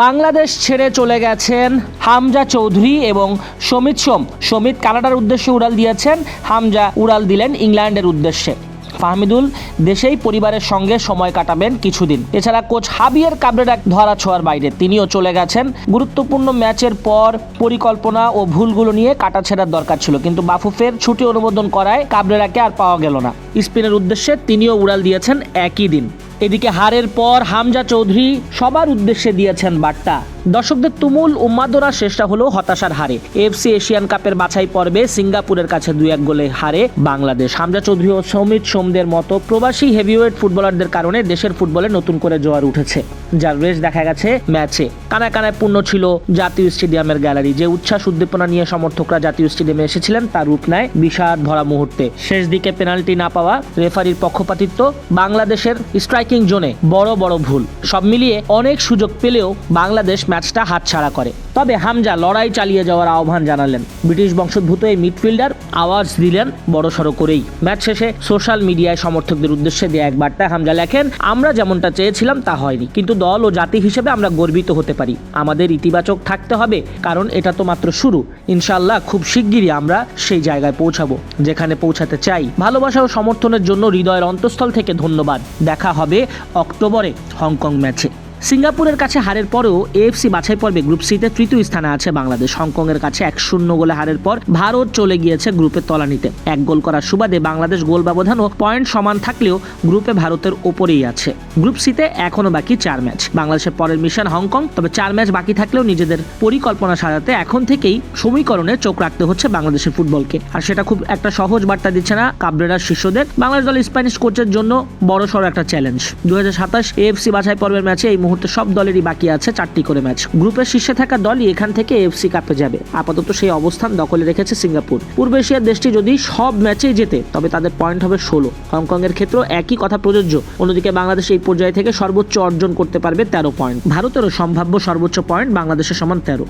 বাংলাদেশ ছেড়ে চলে গেছেন হামজা চৌধুরী এবং সমিত সোম। সমিত কানাডার উদ্দেশ্যে উড়াল দিয়েছেন, হামজা উড়াল দিলেন ইংল্যান্ডের উদ্দেশ্যে। ফাহমিদুল, দেশেই পরিবারের সঙ্গে সময় কাটাবেন কিছুদিন। এছাড়া কোচ হাবিয়ার কাবরেরা ধরা ছোঁয়ার বাইরে তিনিও চলে গেছেন। গুরুত্বপূর্ণ ম্যাচের পর পরিকল্পনা ও ভুলগুলো নিয়ে কাটাছেড়ার দরকার ছিল, কিন্তু বাফুফের ছুটি অনুমোদন করায় কাবরেরাকে আর পাওয়া গেল না। স্পেনের উদ্দেশ্যে তিনিও উড়াল দিয়েছেন একই দিন। এদিকে হারের পর হামজা চৌধুরী সবার উদ্দেশ্যে দিয়েছেন বার্তা। দর্শকদের তুমুল উন্মাদনা শেষটা হলো হতাশার হারে। এফসি এশিয়ান কাপের বাছাই পর্বে সিঙ্গাপুরের কাছে দুই এক গোলে হারে বাংলাদেশ। হামজা চৌধুরী ও সৌমিত সোমদের মতো প্রবাসী হেভিওয়েট ফুটবলারদের কারণে দেশের ফুটবলে নতুন করে জোয়ার উঠেছে। যার রেশ দেখা গেছে ম্যাচে। কানায় কানায় পূর্ণ ছিল জাতীয় স্টেডিয়ামের গ্যালারি। যে উচ্ছ্বাস উদ্দীপনা নিয়ে সমর্থকরা জাতীয় স্টেডিয়ামে এসেছিলেন তার রূপ নেয় বিষাদ ভরা মুহূর্তে। শেষ দিকে পেনাল্টি না পাওয়া রেফারির পক্ষপাতিত্ব বাংলাদেশের স্ট্রাইকিং জোনে বড় বড় ভুল। সব মিলিয়ে অনেক সুযোগ পেলেও বাংলাদেশ ম্যাচটা হাতছাড়া করে। তবে হামজা লড়াই চালিয়ে যাওয়ার আহ্বান জানালেন। ব্রিটিশ বংশোদ্ভূত এই মিডফিল্ডার আওয়াজ দিলেন বড়সড় করেই। ম্যাচ শেষে সোশ্যাল মিডিয়ায় সমর্থকদের উদ্দেশ্যে দেয়া এক বার্তায় হামজা লেখেন, আমরা যেমনটা চেয়েছিলাম, তা হয়নি। কিন্তু দল ও জাতি হিসেবে আমরা গর্বিত হতে পারি। আমাদের ইতিবাচক থাকতে হবে, কারণ এটা তো মাত্র শুরু। ইনশাল্লাহ খুব শিগগিরই আমরা সেই জায়গায় পৌঁছাবো, যেখানে পৌঁছাতে চাই। ভালোবাসা ও সমর্থনের জন্য হৃদয়ের অন্তঃস্থল থেকে ধন্যবাদ। দেখা হবে অক্টোবরে হংকং ম্যাচে। সিঙ্গাপুরের কাছে হারের পরেও এএফসি বাছাই পর্বে গ্রুপ সিতে তৃতীয় স্থানে আছে বাংলাদেশ। হংকংয়ের কাছে এক শূন্য গোলে হারের পর ভারত চলে গিয়েছে গ্রুপের তলানিতে এক গোল করার সুবাদে বাংলাদেশ গোল ব্যবধান ও পয়েন্ট সমান থাকলেও গ্রুপে ভারতের ওপরেই আছে। গ্রুপ সিতে এখনও বাকি চার ম্যাচ। বাংলাদেশের পরের মিশন হংকং, তবে চার ম্যাচ বাকি থাকলেও নিজেদের পরিকল্পনা সাজাতে এখন থেকেই সমীকরণে চোখ রাখতে হচ্ছে বাংলাদেশের ফুটবলকে। আর সেটা খুব একটা সহজ বার্তা দিচ্ছে না কাবরেরার শিষ্যদের। বাংলাদেশ দল স্প্যানিশ কোচের জন্য বড় সড় একটা চ্যালেঞ্জ। দু হাজার সাতাশ এএফসি বাছাই পর্বের ম্যাচে এই মুহূর্তে সব দলেরই বাকি আছে চারটি করে ম্যাচ। গ্রুপের শীর্ষে থাকা দলই এখান থেকে এফসি কাপে যাবে। আপাতত সেই অবস্থান দখলে রেখেছে সিঙ্গাপুর। পূর্ব এশিয়ার দেশটি যদি সব ম্যাচেই জেতে, তবে তাদের পয়েন্ট হবে ষোলো। হংকং এর ক্ষেত্রেও একই কথা প্রযোজ্য। অন্যদিকে বাংলাদেশ এই পর্যায়ে থেকে সর্বোচ্চ অর্জন করতে পারবে তেরো পয়েন্ট। ভারতেরও সম্ভাব্য সর্বোচ্চ পয়েন্ট বাংলাদেশের সমান তেরো।